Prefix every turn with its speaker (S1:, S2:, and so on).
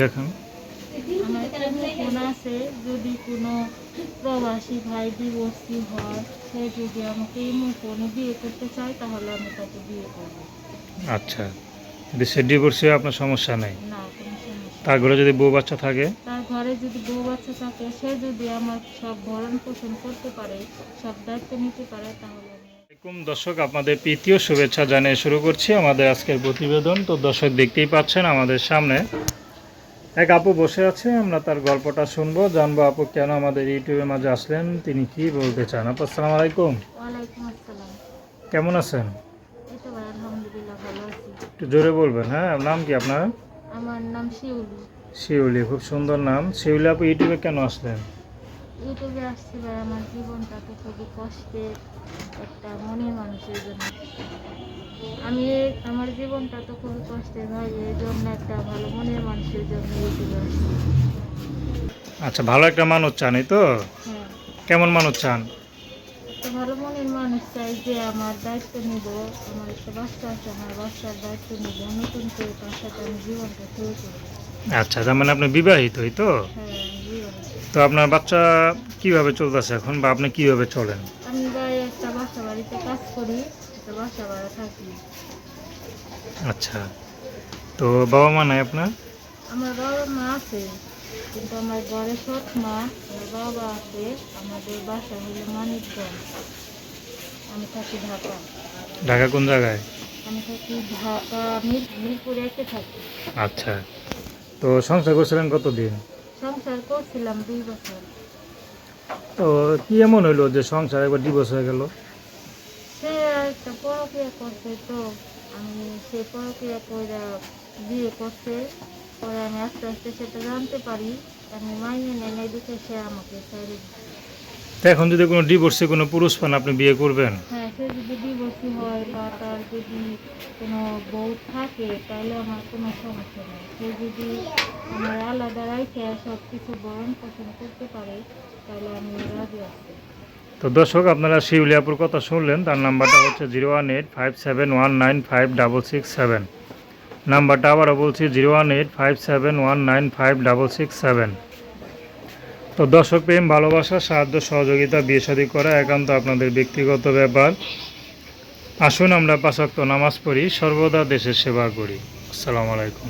S1: দেখেন।
S2: আছে যদি কোনো প্রবাসী ভাই ডিভোর্সি হয় সে যদি আমাকে ইমো বিয়ে করতে চায় তাহলে
S1: আচ্ছা যদি সে ডিভোর্সে আপনার সমস্যা নেই?
S2: না
S1: তার ঘরে যদি বউ বাচ্চা থাকে?
S2: তার ঘরে যদি বউ বাচ্চা থাকে সে যদি আমার সব ভরণ পোষণ করতে পারে সব দায়িত্ব নিতে পারে তাহলে আমি
S1: দর্শক, আপনাদের প্রীতীয় শুভেচ্ছা জানিয়ে শুরু করছি আমাদের আজকের প্রতিবেদন। তো দর্শক দেখতেই পাচ্ছেন আমাদের সামনে এক আপু বসে আছে আমরা তার গল্পটা শুনব। জানব আপু কেন আমাদের ইউটিউবের মাঝে আসলেন তিনি কি বলতে চান? আপু আসসালামু আলাইকুম। কেমন আছেন? একটু জোরে বলবেন হ্যাঁ? নাম কি আপনার?
S2: আমার নাম শিউলি।
S1: শিউলি খুব সুন্দর নাম। শিউলি আপু ইউটিউবে কেন আসলেন?
S2: ইউটিউবে আসছি ভাই আমার জীবনটা তো খুবই কষ্টের একটা মনের মানুষের জন্য। আমি আমার জীবনটা তো খুবই কষ্টের ভাই এই জন্য একটা ভালো মনের মানুষের জন্য
S1: আচ্ছা ভালো একটা মানুষ চান এই তো?
S2: হ্যাঁ।
S1: কেমন মানুষ চান?
S2: ভালো মনের মানুষ চাই যে আমার দায়িত্ব নিব আমার একটা বাচ্চা আছে আমার বাচ্চার দায়িত্ব নিব নতুন করে তার সাথে আমি জীবনটা শুরু করব।
S1: আচ্ছা তার মানে আপনি বিবাহিত এই তো?
S2: হ্যাঁ
S1: তো আপনার বাচ্চা কীভাবে চলতেছে এখন বা আপনি কীভাবে চলেন?
S2: আমি ভাই একটা বাসা বাড়িতে কাজ করি বাসা ভাড়া থাকি
S1: আচ্ছা। তো বাবা মা নাই আপনার?
S2: আমার বাবা মা আছে কিন্তু আমার ঘরে সৎ মা আমার বাবা আছে আমাদের বাসা হলো মানিকগঞ্জ। আমি থাকি ঢাকা।
S1: ঢাকা কোন জায়গায়?
S2: আমি থাকি ঢাকা মিরপুরে এসে থাকি।
S1: আচ্ছা। তো সংসার করছিলেন কতদিন?
S2: সংসার করছিলাম দুই বছর।
S1: তো কি এমন হইল যে সংসার একবার ডিভোর্স হয়ে গেল?
S2: একটা পরক্রিয়া করছে তো আমি সে পরক্রিয়া করে বিয়ে করছে। পরে আমি আস্তে আস্তে সেটা জানতে পারি আমি মাইনে নেই নাই দেখে সে আমাকে ছেড়ে।
S1: এখন যদি কোনো ডিভোর্সে কোনো পুরুষ পান আপনি বিয়ে করবেন?
S2: হ্যাঁ সে যদি ডিভোর্সি হয় বা তার যদি কোনো বউ থাকে তাহলে আমার কোনো সমস্যা নেই। সে যদি আমার আলাদা রাইখে সব কিছু বরণ পোষণ করতে পারে তাহলে আমি রাজি আছি।
S1: তো দর্শক, আপনারা শিউলিয়াপুর কথা শুনলেন, তার নাম্বারটা হচ্ছে zero one eight five seven one nine five double six seven. নাম্বারটা আবারও বলছি, zero one eight five seven one nine five double six seven. তো দর্শক, প্রেম, ভালোবাসা, সাহায্য, সহযোগিতা, বিয়ে শাদী করা একান্ত আপনাদের ব্যক্তিগত ব্যাপার। আসুন আমরা পাশাক্ত নামাজ পড়ি, সর্বদা দেশের সেবা করি। আসসালামু আলাইকুম।